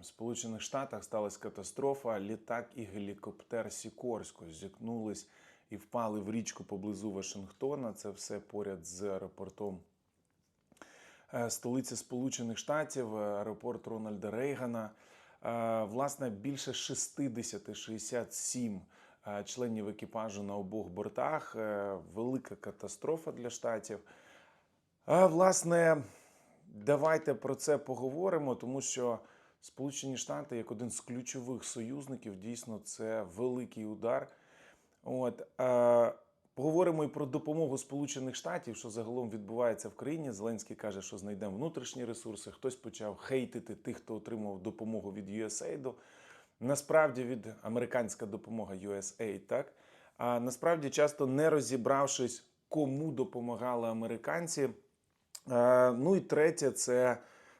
В Сполучених Штатах сталася катастрофа. Літак і гелікоптер Сікорсько зіткнулись і впали в річку поблизу Вашингтона. Це все поряд з аеропортом е, столиці Сполучених Штатів, аеропорт Рональда Рейгана. Е, Власне, більше 60-67 е, членів екіпажу на обох бортах. Велика катастрофа для штатів. Власне, давайте про це поговоримо, тому що Сполучені Штати, як один з ключових союзників, дійсно це великий удар. От, е, поговоримо і про допомогу Сполучених Штатів, що загалом відбувається в країні. Зеленський каже, що знайдемо внутрішні ресурси. Хтось почав хейтити тих, хто отримав допомогу від USAID. Насправді від американська допомога USAID, так? А насправді часто не розібравшись, кому допомагали американці. Е, Ну і третє це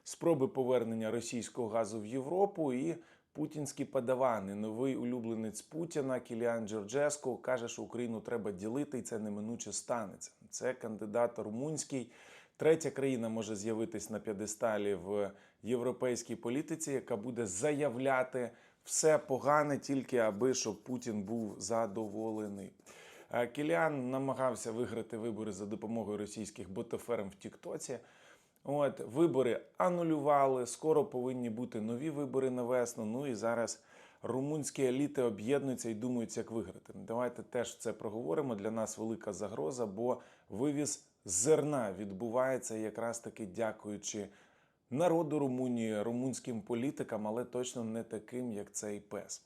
спроби повернення російського газу в Європу і путінські падавани. Новий улюбленець Путіна Кіліан Джорджеско каже, що Україну треба ділити, і це неминуче станеться. Це кандидат румунський. Третя країна може з'явитись на п'єдесталі в європейській політиці, яка буде заявляти все погане, тільки аби щоб Путін був задоволений. Е, Кіліан намагався виграти вибори за допомогою російських ботоферм в Тіктоці. От вибори анулювали. Скоро повинні бути нові вибори на весну. Ну і зараз румунські еліти об'єднуються і думають, як виграти. Давайте теж це проговоримо. Для нас велика загроза, бо вивіз зерна відбувається якраз таки дякуючи народу Румунії, румунським політикам, але точно не таким, як цей пес.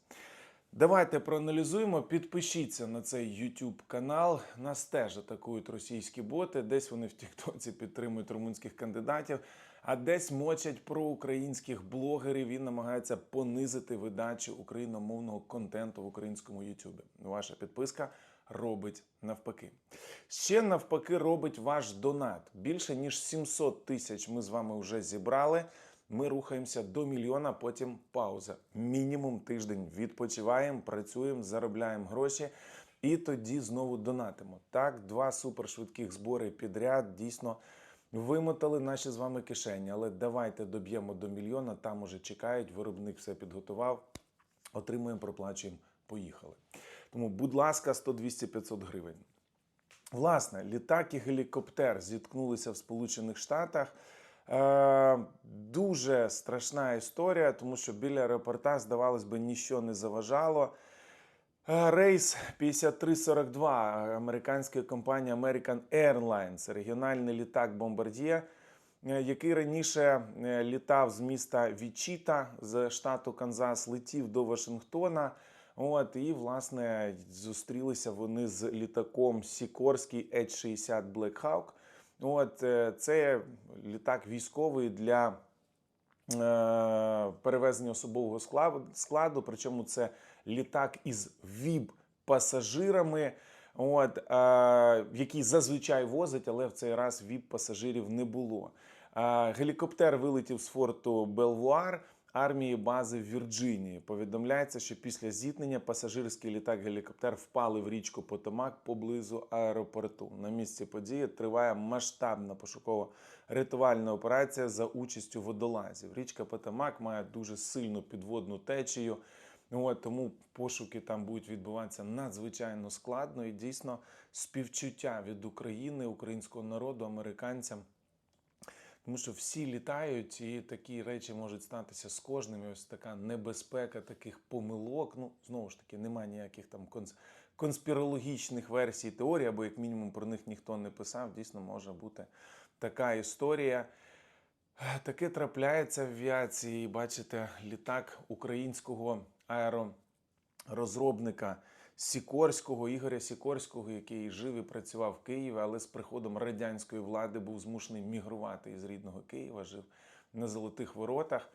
Давайте проаналізуємо. Підпишіться на цей YouTube канал. Нас теж атакують російські боти. Десь вони в Тіктоці підтримують румунських кандидатів, а десь мочать проукраїнських блогерів і намагаються понизити видачу україномовного контенту в українському YouTube. Ваша підписка робить навпаки. Ще навпаки робить ваш донат. Більше ніж 700 тисяч ми з вами вже зібрали. Ми рухаємося до мільйона, потім пауза. Мінімум тиждень відпочиваємо, працюємо, заробляємо гроші і тоді знову донатимо. Так, два супершвидких збори підряд дійсно вимотали наші з вами кишені. Але давайте доб'ємо до мільйона. Там уже чекають, виробник все підготував. Отримуємо, проплачуємо. Поїхали. Тому, будь ласка, 100, 200, 500 гривень. Власне, літак і гелікоптер зіткнулися в Сполучених Штатах. Е, дуже страшна історія, тому що біля аеропорта, здавалось би, нічого не заважало. Е, Рейс 5342 американської компанії American Airlines, регіональний літак Bombardier, е, який раніше е, літав з міста Вічіта з штату Канзас, летів до Вашингтона. От і власне зустрілися вони з літаком Сікорський H-60 Black Hawk. От е, це літак військовий для е, перевезення особового складу. Причому це літак із віп пасажирами, от, е, який зазвичай возить, але в цей раз віп пасажирів не було. Гелікоптер вилетів з форту Белвуар. Армії бази в Вірджинії повідомляється, що після зіткнення пасажирський літак-гелікоптер впали в річку Потомак поблизу аеропорту. На місці події триває масштабна пошуково-рятувальна операція за участю водолазів. Річка Потомак має дуже сильну підводну течію. От, тому пошуки там будуть відбуватися надзвичайно складно і дійсно співчуття від України, українського народу, американцям. Тому що всі літають, і такі речі можуть статися з кожним. І ось така небезпека таких помилок. Ну, знову ж таки, немає ніяких там конспірологічних версій теорії, або як мінімум про них ніхто не писав. Дійсно, може бути така історія. Таке трапляється в авіації. Бачите, літак українського аеророзробника Сікорського, Ігоря Сікорського, який жив і працював в Києві, але з приходом радянської влади був змушений мігрувати із рідного Києва, жив на Золотих Воротах.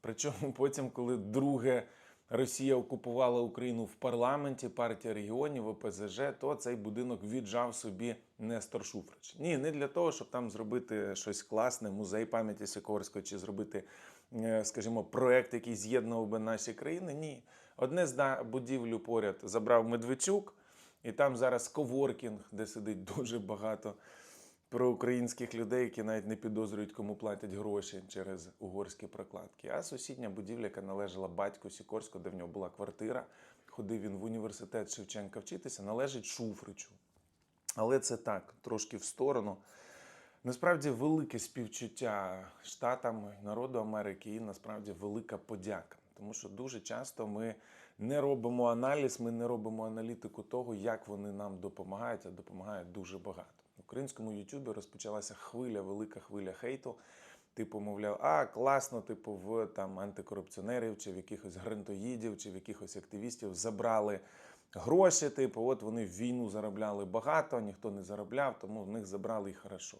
Причому потім, коли друге Росія окупувала Україну в парламенті, партія регіонів, ОПЗЖ, то цей будинок віджав собі Нестор Шуфрич. Ні, не для того, щоб там зробити щось класне, музей пам'яті Сікорського, чи зробити, е, скажімо, проект, який з'єднував би наші країни. Ні. Одне з будівлю поряд забрав Медведчук, і там зараз коворкінг, де сидить дуже багато про українських людей, які навіть не підозрюють, кому платять гроші через угорські прокладки. А сусідня будівля, яка належала батьку Сікорського, де в нього була квартира, ходив він в університет Шевченка вчитися, належить Шуфричу. Але це так, трошки в сторону. Насправді велике співчуття штатам, народу Америки і насправді велика подяка. Тому що дуже часто ми не робимо аналіз, ми не робимо аналітику того, як вони нам допомагають, а допомагають дуже багато. В українському Ютубі розпочалася хвиля, велика хвиля хейту. Типу, мовляв, а класно, типу, в там антикорупціонерів, чи в якихось грантоїдів, чи в якихось активістів забрали гроші. Типу, от вони в війну заробляли багато, ніхто не заробляв, тому в них забрали і хорошо.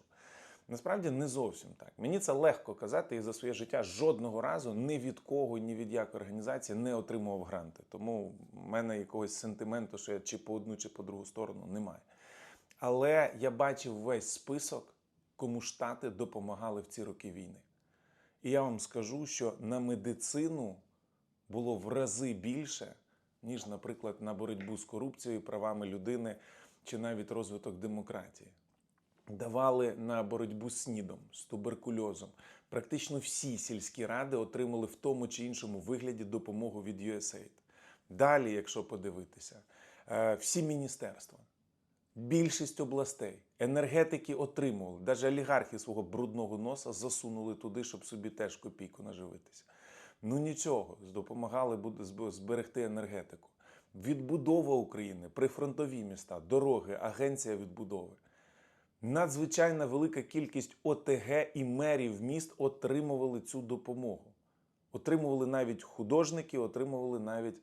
Насправді не зовсім так. Мені це легко казати, і за своє життя жодного разу ні від кого, ні від якої організації не отримував гранти. Тому в мене якогось сентименту, що я чи по одну, чи по другу сторону немає. Але я бачив весь список, кому штати допомагали в ці роки війни. І я вам скажу, що на медицину було в рази більше, ніж, наприклад, на боротьбу з корупцією, правами людини чи навіть розвиток демократії. Давали на боротьбу з СНІДом, з туберкульозом. Практично всі сільські ради отримали в тому чи іншому вигляді допомогу від USAID. Далі, якщо подивитися, е, всі міністерства, більшість областей, енергетики отримували, навіть олігархи свого брудного носа засунули туди, щоб собі теж копійку наживитися. Ну нічого, допомагали зберегти енергетику. Відбудова України, прифронтові міста, дороги, агенція відбудови. Надзвичайна велика кількість ОТГ і мерів міст отримували цю допомогу. Отримували навіть художники, отримували навіть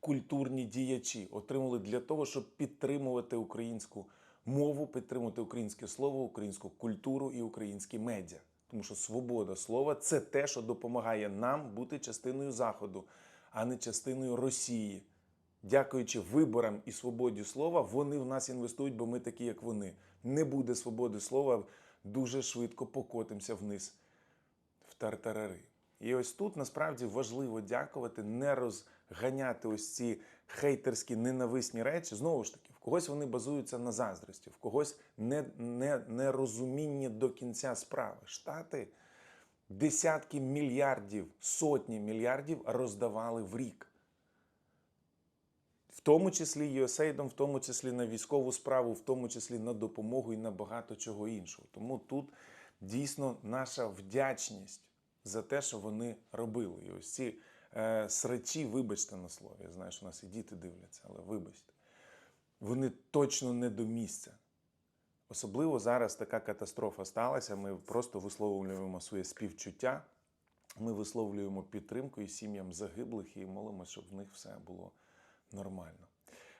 культурні діячі, отримували для того, щоб підтримувати українську мову, підтримувати українське слово, українську культуру і українські медіа. Тому що свобода слова це те, що допомагає нам бути частиною Заходу, а не частиною Росії. Дякуючи виборам і свободі слова, вони в нас інвестують, бо ми такі, як вони. Не буде свободи слова, дуже швидко покотимося вниз в тартарари. І ось тут насправді важливо дякувати, не розганяти ось ці хейтерські ненависні речі. Знову ж таки, в когось вони базуються на заздрості, в когось не, не, нерозуміння до кінця справи. Штати десятки мільярдів, сотні мільярдів роздавали в рік. В тому числі USAID, в тому числі на військову справу, в тому числі на допомогу і на багато чого іншого. Тому тут дійсно наша вдячність за те, що вони робили. І ось ці е, срачі, вибачте на слові. Я знаю, що у нас і діти дивляться, але вибачте, вони точно не до місця. Особливо зараз така катастрофа сталася. Ми просто висловлюємо своє співчуття, ми висловлюємо підтримку і сім'ям загиблих і молимося, щоб в них все було нормально.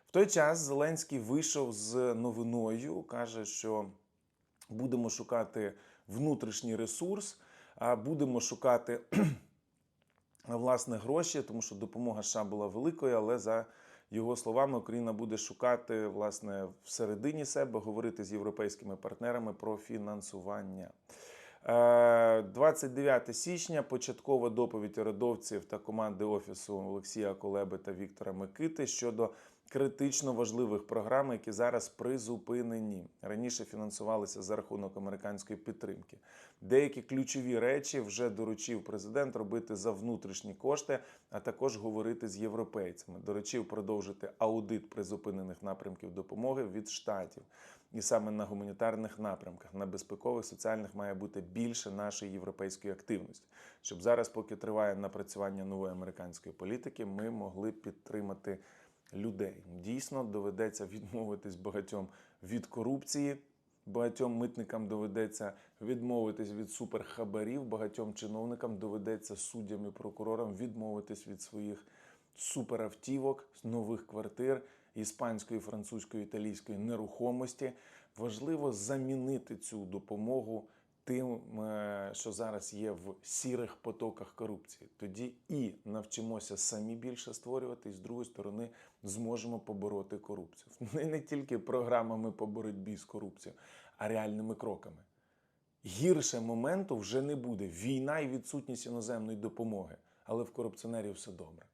В той час Зеленський вийшов з новиною, каже, що будемо шукати внутрішній ресурс, будемо шукати власне гроші, тому що допомога США була великою, але за його словами, Україна буде шукати власне всередині себе, говорити з європейськими партнерами про фінансування. Е, 29 січня початкова доповідь урядовців та команди офісу Олексія Колеби та Віктора Микити щодо критично важливих програм, які зараз призупинені. Раніше фінансувалися за рахунок американської підтримки. Деякі ключові речі вже доручив президент робити за внутрішні кошти, а також говорити з європейцями. Доручив продовжити аудит призупинених напрямків допомоги від штатів. І саме на гуманітарних напрямках, на безпекових, соціальних має бути більше нашої європейської активності, щоб зараз, поки триває напрацювання нової американської політики, ми могли підтримати людей. Дійсно, доведеться відмовитись багатьом від корупції. Багатьом митникам доведеться відмовитись від суперхабарів, багатьом чиновникам доведеться суддям і прокурорам відмовитись від своїх суперавтівок, нових квартир, іспанської, французької, італійської нерухомості. Важливо замінити цю допомогу тим, е, що зараз є в сірих потоках корупції. Тоді і навчимося самі більше створювати, і з другої сторони зможемо побороти корупцію. Не, не тільки програмами по боротьбі з корупцією, а реальними кроками. Гірше моменту вже не буде. Війна і відсутність іноземної допомоги. Але в корупціонерів все добре.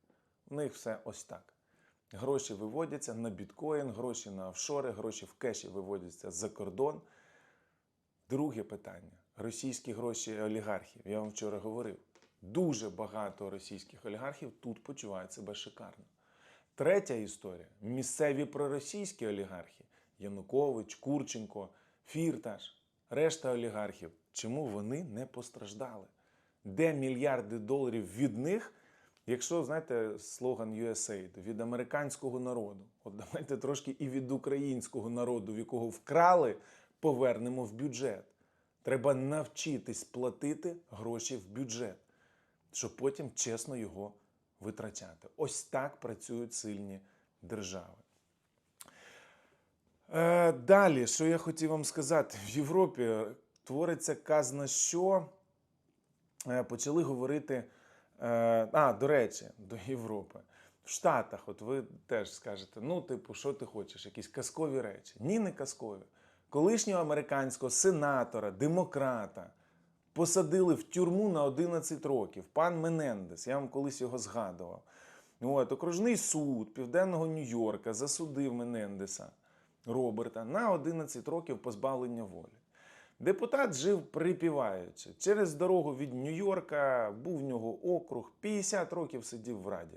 В них все ось так. Гроші виводяться на біткоін, гроші на офшори, гроші в кеші виводяться за кордон. Друге питання: російські гроші олігархів. Я вам вчора говорив. Дуже багато російських олігархів тут почувають себе шикарно. Третя історія: місцеві проросійські олігархи Янукович, Курченко, Фірташ, решта олігархів. Чому вони не постраждали? Де мільярди доларів від них, якщо знаєте слоган USAID, від американського народу? От давайте трошки і від українського народу, в якого вкрали, повернемо в бюджет. Треба навчитись платити гроші в бюджет, щоб потім чесно його витрачати. Ось так працюють сильні держави. Е, далі, що я хотів вам сказати, в Європі твориться казна що. Е, почали говорити. Е, а, до речі, до Європи. В Штатах, от ви теж скажете, ну, типу, що ти хочеш, якісь казкові речі. Ні, не казкові. Колишнього американського сенатора, демократа посадили в тюрму на 11 років. Пан Менендес, я вам колись його згадував. От, окружний суд Південного Нью-Йорка засудив Менендеса Роберта на 11 років позбавлення волі. Депутат жив припіваючи. Через дорогу від Нью-Йорка був в нього округ, 50 років сидів в раді.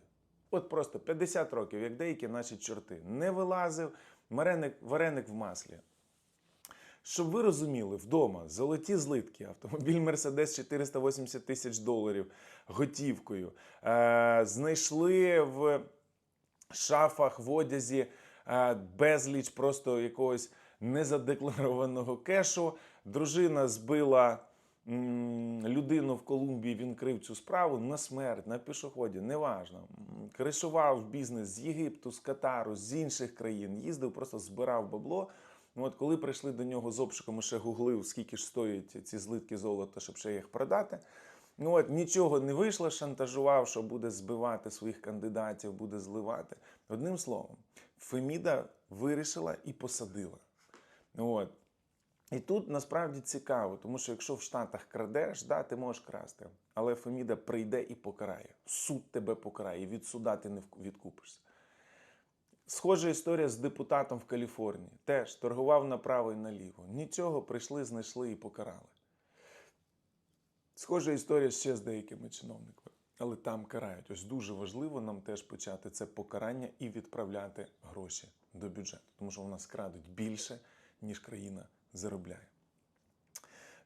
От просто 50 років, як деякі наші чорти. Не вилазив, вареник, вареник в маслі. Щоб ви розуміли, вдома золоті злитки, автомобіль Мерседес 480 тисяч доларів готівкою. Е, знайшли в шафах в одязі е, безліч просто якогось незадекларованого кешу. Дружина збила людину в Колумбії, він крив цю справу на смерть, на пішоході, неважно. Кришував бізнес з Єгипту, з Катару, з інших країн. Їздив, просто збирав бабло. Ну, от коли прийшли до нього з обшуком, ще гуглив, скільки ж стоять ці злитки золота, щоб ще їх продати. Ну от нічого не вийшло, шантажував, що буде збивати своїх кандидатів, буде зливати. Одним словом, Феміда вирішила і посадила. От. І тут насправді цікаво, тому що якщо в Штатах крадеш, да, ти можеш красти. Але Феміда прийде і покарає. Суд тебе покарає, від суда ти не відкупишся. Схожа історія з депутатом в Каліфорнії. Теж торгував направо і наліво. Нічого прийшли, знайшли і покарали. Схожа історія ще з деякими чиновниками, але там карають. Ось дуже важливо нам теж почати це покарання і відправляти гроші до бюджету, тому що у нас крадуть більше, ніж країна заробляє.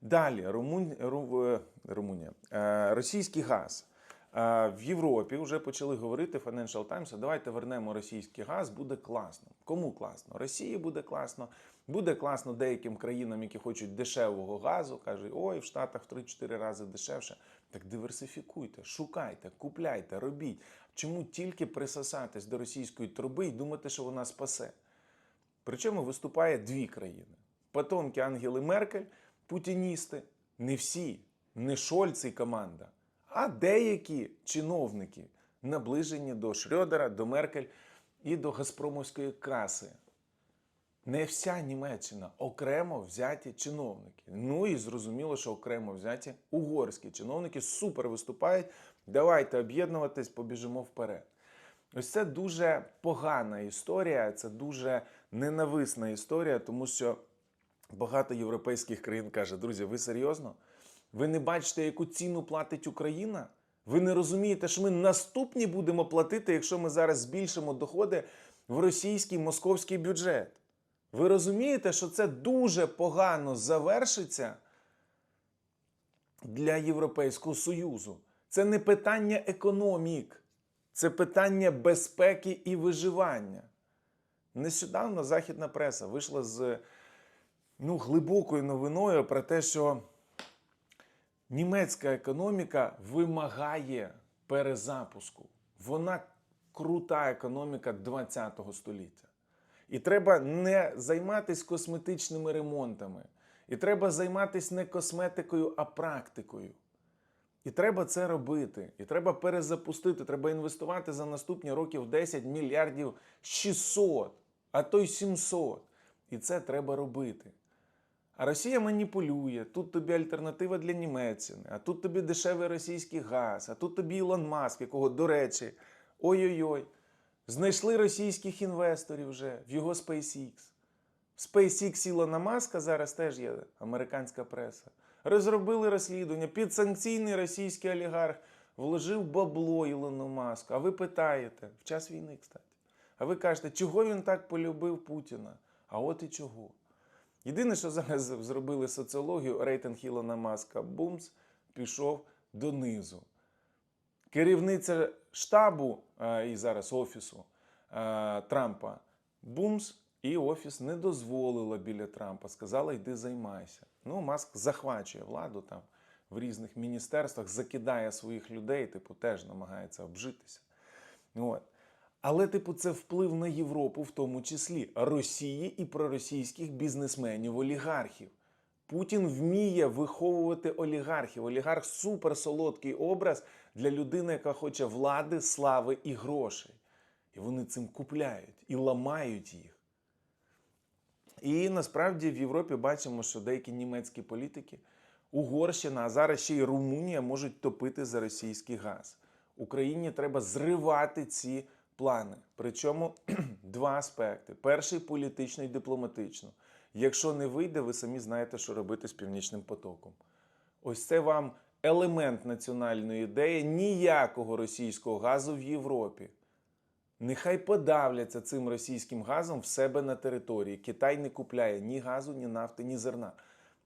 Далі, Румун... Ру... е, Румунія. Е, Російський газ. Е, В Європі вже почали говорити Financial Times, давайте вернемо російський газ, буде класно. Кому класно? Росії буде класно, буде класно деяким країнам, які хочуть дешевого газу, кажуть, ой, в Штатах в 3-4 рази дешевше. Так диверсифікуйте, шукайте, купляйте, робіть. Чому тільки присосатись до російської труби і думати, що вона спасе? Причому виступає дві країни: потомки Ангели Меркель, путіністи, не всі, не Шольц і команда, а деякі чиновники, наближені до Шрёдера, до Меркель і до Газпромовської каси. Не вся Німеччина, окремо взяті чиновники. Ну і зрозуміло, що окремо взяті угорські чиновники супер виступають. Давайте об'єднуватись, побіжимо вперед. Ось це дуже погана історія, це дуже ненависна історія, тому що багато європейських країн каже: друзі, ви серйозно? Ви не бачите, яку ціну платить Україна? Ви не розумієте, що ми наступні будемо платити, якщо ми зараз збільшимо доходи в російський московський бюджет? Ви розумієте, що це дуже погано завершиться для Європейського Союзу? Це не питання економік, це питання безпеки і виживання. Нещодавно західна преса вийшла з ну, глибокою новиною про те, що німецька економіка вимагає перезапуску. Вона крута економіка 20 століття. І треба не займатися косметичними ремонтами. І треба займатися не косметикою, а практикою. І треба це робити. І треба перезапустити. Треба інвестувати за наступні років 10 мільярдів 600, а то й 700. І це треба робити. А Росія маніпулює. Тут тобі альтернатива для Німеччини, а тут тобі дешевий російський газ, а тут тобі Ілон Маск, якого, до речі, ой-ой-ой, знайшли російських інвесторів вже в його SpaceX. SpaceX Ілона Маска зараз теж є американська преса. Розробили розслідування. Підсанкційний російський олігарх вложив бабло Ілону Маску. А ви питаєте, в час війни, кстати. А ви кажете, чого він так полюбив Путіна? А от і чого. Єдине, що зараз зробили соціологію, рейтинг Ілона Маска Бумс пішов донизу. Керівниця штабу і зараз офісу Трампа Бумс і офіс не дозволила біля Трампа. Сказала, йди займайся. Ну, Маск захвачує владу там в різних міністерствах, закидає своїх людей, типу, теж намагається обжитися. От. Але, типу, це вплив на Європу, в тому числі Росії і проросійських бізнесменів, олігархів. Путін вміє виховувати олігархів. Олігарх суперсолодкий образ для людини, яка хоче влади, слави і грошей. І вони цим купляють і ламають їх. І насправді в Європі бачимо, що деякі німецькі політики, Угорщина, а зараз ще й Румунія можуть топити за російський газ. Україні треба зривати ці плани. Причому два аспекти: перший політично і дипломатично. Якщо не вийде, ви самі знаєте, що робити з північним потоком. Ось це вам елемент національної ідеї ніякого російського газу в Європі. Нехай подавляться цим російським газом в себе на території. Китай не купляє ні газу, ні нафти, ні зерна.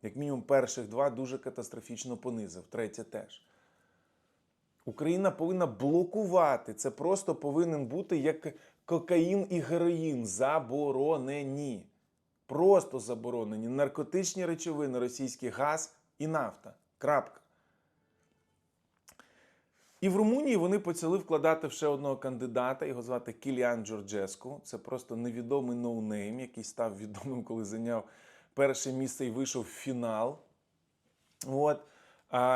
Як мінімум, перших два дуже катастрофічно понизив, третє теж. Україна повинна блокувати. Це просто повинен бути як кокаїн і героїн. Заборонені. Просто заборонені. Наркотичні речовини, російський газ і нафта. Крапка. І в Румунії вони почали вкладати ще одного кандидата. Його звати Кіліан Джорджеску. Це просто невідомий ноунейм, який став відомим, коли зайняв перше місце і вийшов в фінал. От.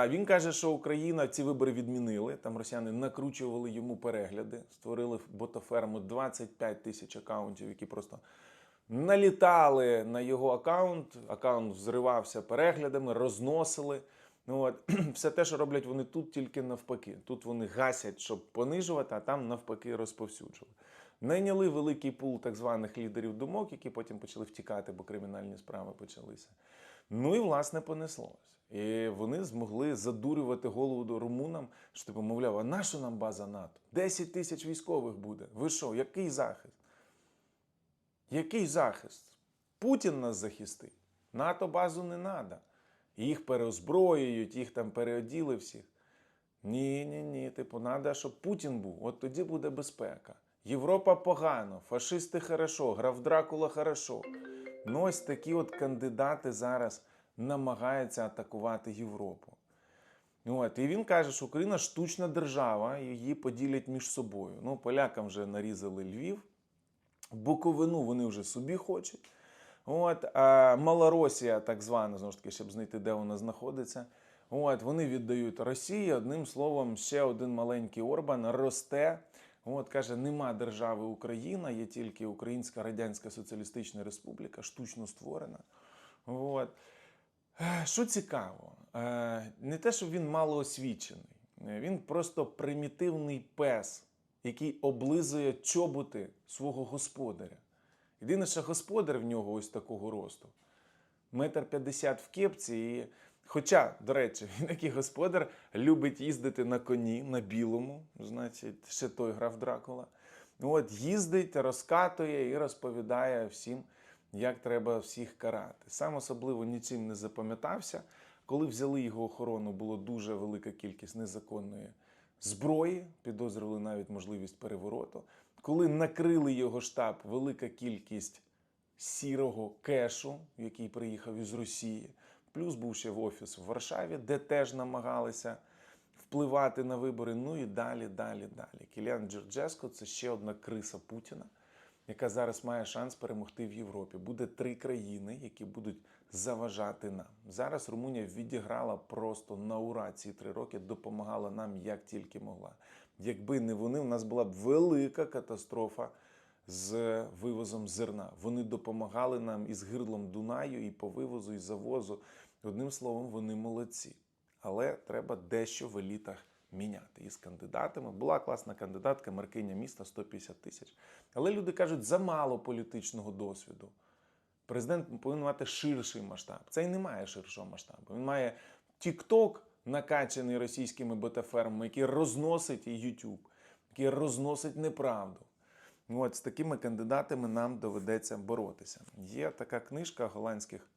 Він каже, що Україна ці вибори відмінили. Там росіяни накручували йому перегляди, створили ботоферму 25 тисяч акаунтів, які просто налітали на його акаунт. Акаунт взривався переглядами, розносили. Ну, от, все те, що роблять вони тут, тільки навпаки. Тут вони гасять, щоб понижувати, а там навпаки розповсюджували. Найняли великий пул так званих лідерів думок, які потім почали втікати, бо кримінальні справи почалися. Ну і власне понеслось. І вони змогли задурювати голову румунам, що типу, мовляв, а наша нам база НАТО? 10 тисяч військових буде. Ви що, який захист? Який захист? Путін нас захистить. НАТО базу не треба. Їх переозброюють, їх там переоділи всіх. Ні, ні, ні. Типу, треба, щоб Путін був. От тоді буде безпека. Європа погано, фашисти хорошо, граф Дракула хорошо. Ну, ось такі от кандидати зараз намагаються атакувати Європу. От, і він каже, що Україна штучна держава, її поділять між собою. Ну, полякам вже нарізали Львів, Буковину вони вже собі хочуть. От, а Малоросія, так звана, знову ж таки, щоб знайти, де вона знаходиться. От, вони віддають Росії. Одним словом, ще один маленький Орбан росте. От каже, нема держави Україна, є тільки Українська Радянська Соціалістична Республіка, штучно створена. От. Е, Що цікаво, е, не те, що він малоосвічений, е, він просто примітивний пес, який облизує чоботи свого господаря. Єдине, що господар в нього ось такого росту. Метр п'ятдесят в кепці. І... Хоча, до речі, він який господар любить їздити на коні, на білому, значить, ще той граф Дракула. От їздить, розкатує і розповідає всім, як треба всіх карати. Сам особливо нічим не запам'ятався. Коли взяли його охорону, було дуже велика кількість незаконної зброї, підозрювали навіть можливість перевороту. Коли накрили його штаб, велика кількість сірого кешу, який приїхав із Росії. Плюс був ще в офіс в Варшаві, де теж намагалися впливати на вибори. Ну і далі, далі, далі. Кіліан Джорджеско це ще одна криса Путіна, яка зараз має шанс перемогти в Європі. Буде три країни, які будуть заважати нам. Зараз Румунія відіграла просто на ура ці три роки, допомагала нам як тільки могла. Якби не вони, у нас була б велика катастрофа з вивозом зерна. Вони допомагали нам із гирлом Дунаю, і по вивозу, і завозу. Одним словом, вони молодці. Але треба дещо в елітах міняти. І з кандидатами була класна кандидатка, маркиня міста 150 тисяч. Але люди кажуть, замало політичного досвіду. Президент повинен мати ширший масштаб. Цей не має ширшого масштабу. Він має TikTok, накачаний російськими ботафермами, який розносить YouTube, який розносить неправду. От з такими кандидатами нам доведеться боротися. Є така книжка голландських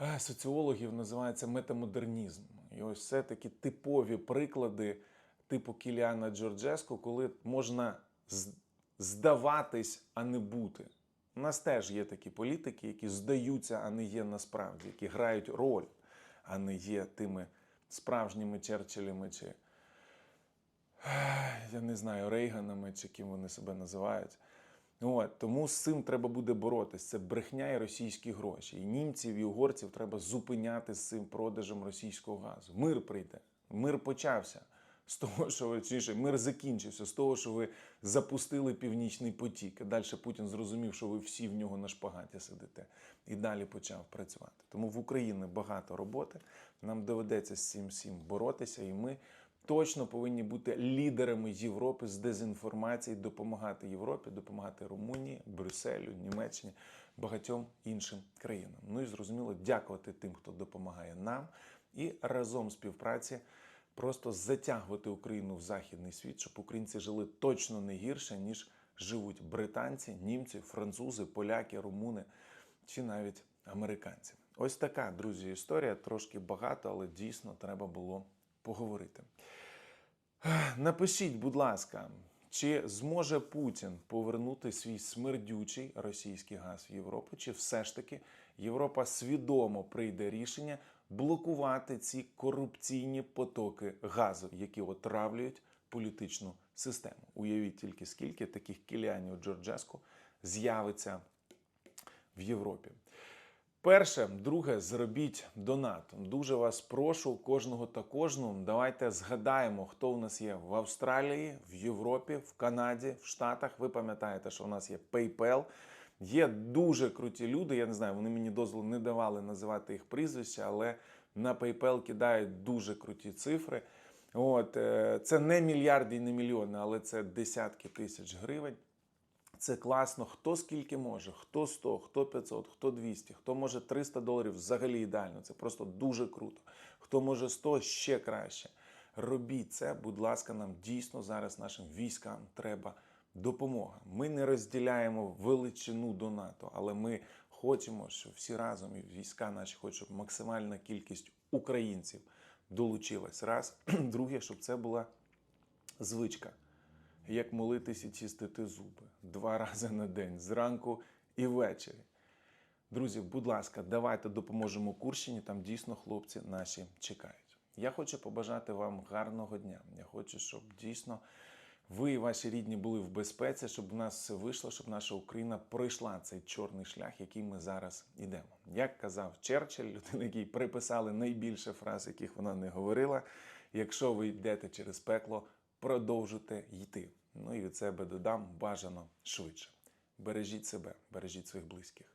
е, соціологів, називається метамодернізм. І ось це такі типові приклади типу Кіліана Джорджеско, коли можна здаватись, а не бути. У нас теж є такі політики, які здаються, а не є насправді, які грають роль, а не є тими справжніми Черчиллями чи я не знаю, Рейганами чи ким вони себе називають. От, тому з цим треба буде боротися. Це брехня і російські гроші. І німців, і угорців треба зупиняти з цим продажем російського газу. Мир прийде. Мир почався з того, що ви мир закінчився з того, що ви запустили північний потік. І далі Путін зрозумів, що ви всі в нього на шпагаті сидите, і далі почав працювати. Тому в Україні багато роботи. Нам доведеться з цим всім боротися, і ми точно повинні бути лідерами Європи з дезінформації, допомагати Європі, допомагати Румунії, Брюсселю, Німеччині, багатьом іншим країнам. Ну і зрозуміло, дякувати тим, хто допомагає нам, і разом співпраці просто затягувати Україну в західний світ, щоб українці жили точно не гірше, ніж живуть британці, німці, французи, поляки, румуни чи навіть американці. Ось така, друзі, історія. Трошки багато, але дійсно треба було поговорити. Напишіть, будь ласка, чи зможе Путін повернути свій смердючий російський газ в Європу, чи все ж таки Європа свідомо прийде рішення блокувати ці корупційні потоки газу, які отравлюють політичну систему? Уявіть тільки скільки таких кіліанів Джорджеску з'явиться в Європі. Перше, друге, зробіть донат. Дуже вас прошу, кожного та кожну. Давайте згадаємо, хто у нас є в Австралії, в Європі, в Канаді, в Штатах. Ви пам'ятаєте, що у нас є PayPal. Є дуже круті люди. Я не знаю, вони мені дозволу не давали називати їх прізвища, але на PayPal кидають дуже круті цифри. От е, це не мільярди і не мільйони, але це десятки тисяч гривень. Це класно. Хто скільки може, хто 100, хто 500, хто 200, хто може 300 доларів взагалі ідеально. Це просто дуже круто. Хто може 100, ще краще. Робіть це, будь ласка, нам дійсно зараз нашим військам треба допомога. Ми не розділяємо величину донату, але ми хочемо, щоб всі разом і війська наші хочуть, щоб максимальна кількість українців долучилась. Раз, друге, щоб це була звичка як молитись і чистити зуби два рази на день, зранку і ввечері. Друзі, будь ласка, давайте допоможемо Курщині. Там дійсно хлопці наші чекають. Я хочу побажати вам гарного дня. Я хочу, щоб дійсно ви і ваші рідні були в безпеці, щоб у нас все вийшло, щоб наша Україна пройшла цей чорний шлях, який ми зараз йдемо. Як казав Черчилль, людина, який приписали найбільше фраз, яких вона не говорила. Якщо ви йдете через пекло, продовжуйте йти. Ну і від себе додам бажано швидше. Бережіть себе, бережіть своїх близьких.